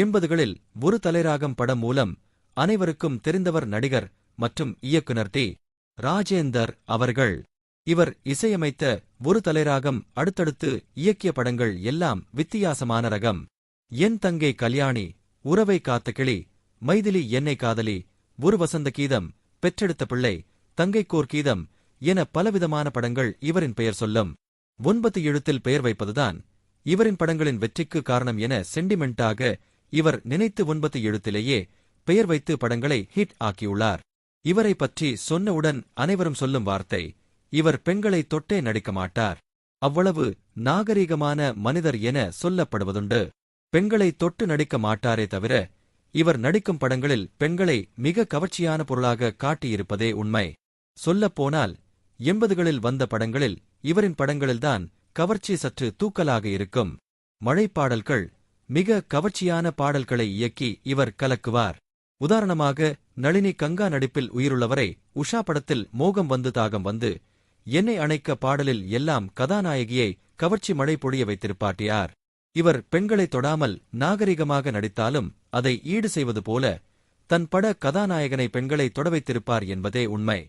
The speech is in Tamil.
எண்பதுகளில் ஒரு தலைராகம் படம் மூலம் அனைவருக்கும் தெரிந்தவர் நடிகர் மற்றும் இயக்குனர் டி. ராஜேந்தர் அவர்கள். இவர் இசையமைத்த ஒரு தலைராகம் அடுத்தடுத்து இயக்கிய படங்கள் எல்லாம் வித்தியாசமான ரகம். என் தங்கை கல்யாணி உறவை காத்த கிளி மைதிலி என்னை காதலி ஒரு வசந்த கீதம் பெற்றெடுத்த பிள்ளை தங்கைக்கோர் கீதம் என பலவிதமான படங்கள் இவரின் பெயர் சொல்லும். ஒன்பது எழுத்தில் பெயர் வைப்பதுதான் இவரின் படங்களின் வெற்றிக்கு காரணம் என சென்டிமெண்டாக இவர் நினைத்து ஒன்பது எழுத்திலேயே பெயர் வைத்து படங்களை ஹிட் ஆக்கியுள்ளார். இவரை பற்றி சொன்னவுடன் அனைவரும் சொல்லும் வார்த்தை இவர் பெண்களை தொட்டே நடிக்க மாட்டார். அவ்வளவு நாகரீகமான மனிதர் என சொல்லப்படுவதுண்டு. பெண்களை தொட்டு நடிக்க மாட்டாரே தவிர இவர் நடிக்கும் படங்களில் பெண்களை மிக கவர்ச்சியான பொருளாக காட்டியிருப்பதே உண்மை. சொல்லப்போனால் எண்பதுகளில் வந்த படங்களில் இவரின் படங்களில்தான் கவர்ச்சி சற்று தூக்கலாக இருக்கும். மழைப்பாடல்கள் மிக கவர்ச்சியான பாடல்களை இயக்கி இவர் கலக்குவார். உதாரணமாக நளினி கங்கா நடிப்பில் உயிருள்ளவரை உஷா படத்தில் மோகம் வந்து தாகம் வந்து என்னை அணைக்க பாடலில் எல்லாம் கதாநாயகியை கவர்ச்சி மழை பொழிய வைத்திருப்பாட்டியார் இவர் பெண்களை தொடாமல் நாகரிகமாக நடித்தாலும் அதை ஈடு செய்வது போல தன் பட கதாநாயகனை பெண்களை தொட வைத்திருப்பார் என்பதே உண்மை.